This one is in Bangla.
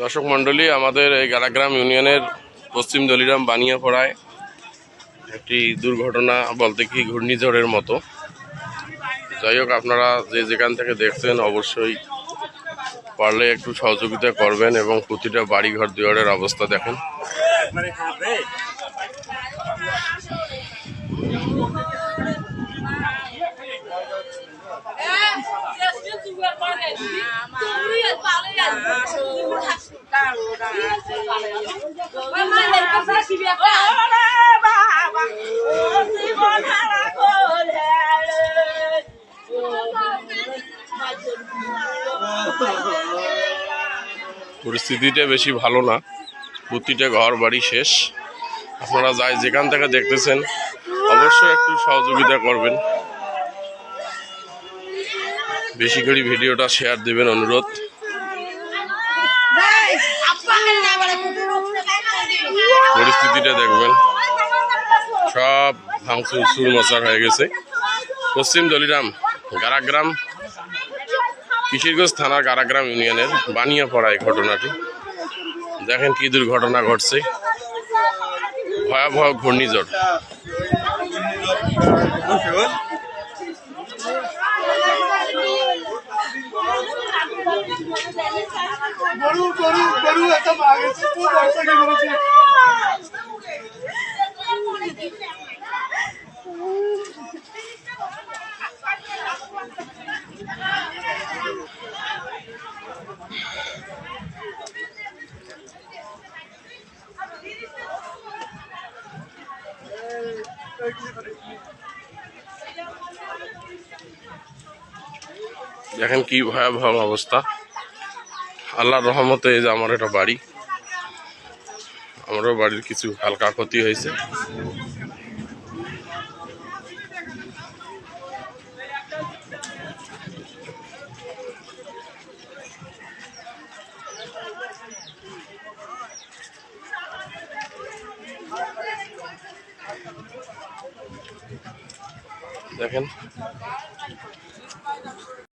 দর্শক মণ্ডলী, আমাদের এই গারাগ্রাম ইউনিয়নের পশ্চিম দলিরাম বানিয়াপাড়ায় একটি দুর্ঘটনা বলতে কি ঘূর্ণিঝড়ের মতো। যাই হোক, আপনারা যে যেখান থেকে দেখছেন অবশ্যই পারলে একটু সহযোগিতা করবেন এবং প্রতিটা বাড়িঘর দুয়ারের অবস্থা দেখেন। পরিস্থিতিটা বেশি ভালো না। প্রতিটা ঘর বাড়ি শেষ। আপনারা যাই যেখান থেকে দেখতেছেন, অবশ্যই একটু সহযোগিতা করবেন। বেশি করে ভিডিওটা শেয়ার দেবেন অনুরোধ। পরিস্থিতিটা দেখবেন। সব ভাঙচুর সুর মশার হয়ে গেছে। পশ্চিম দলিরাম, গারাগ্রাম, কিশোরগঞ্জ থানার গারাগ্রাম ইউনিয়নের বানিয়াপাড়া এই ঘটনাটি। দেখেন কি দুর্ঘটনা ঘটছে। ভয়াবহ ঘূর্ণিঝড়। গরু গরু গরু একটা মারা গেছে খুব দর্শকে বলেছে দেখেন কি ভয়াবহ অবস্থা আল্লাহর রহমতে এই যে আমার একটা বাড়ি। আমারও বাড়ির কিছু হালকা ক্ষতি হয়েছে। দেখেন।